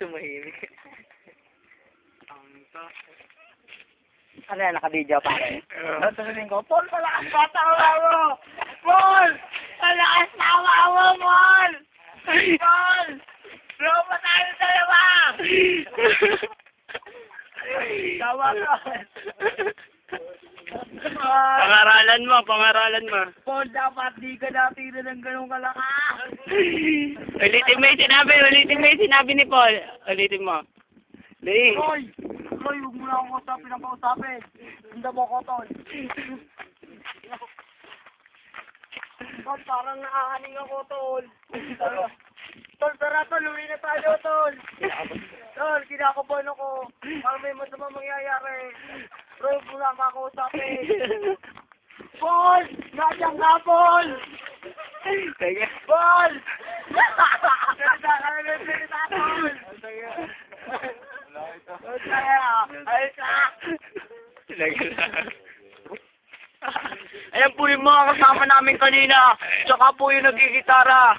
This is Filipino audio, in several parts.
Tumahimik. Ano yan, naka-video pa sasabihin ko, Paul, malakas pa tawa mo! Paul! Malakas tawa mo, Paul! Paul! Tropa tayo dalawa! Tawa ka! Pangaralan mo, pangaralan mo. Paul, dapat di ka natira ng ganong kalakas! ulitin mo yung sinabi, ulitin mo yung sinabi ni Paul. Ulitin mo. Dali. Hoy! Hoy, huwag mo na akong kausapin ang kausapin! Hindi mo ko, Tol! Tol, parang nakakaning ako, Tol! Tol, tara, Tol! Uwi na tayo, Tol! Tol, kinakabahan ako! Parang may masama mangyayari! Bro, huwag mo na akong kakausapin! Paul! Nandiyan ka, Paul! Sige. Paul! Ganda ka na ng salita, Paul! Ayos ka! Ayan po yung mga kasama namin kanina. Tsaka po yung nagigitara.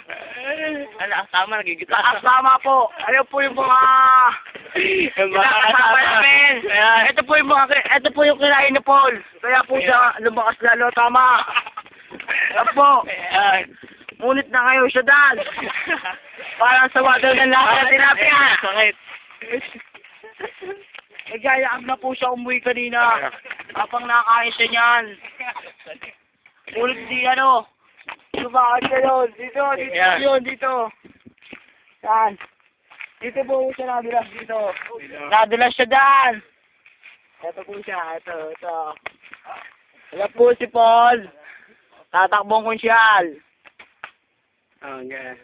Ano, tama, nagigita. Kasama po. Ayan po yung mga... Kinakasama namin. Ayan. Ito po yung mga... Ito po yung kinain ni Paul. Kaya po siya lumakas lalo. Tama. Ayan po. Ayan. Ngunit na kayo siya dad. Parang sawa daw ng lahat na tinapia. Sakit. Nagyayaab na po siya umuwi kanina. Kapang nakain siya niyan. Ulit di ano. Lumakad yun. Dito, dito Yan. yun, dito. Yan. Dito po siya nadulas dito. Nadulas siya dyan. Ito po siya. Ito, ito. Wala po si Paul. Tatakbong konsyal. Oh, okay.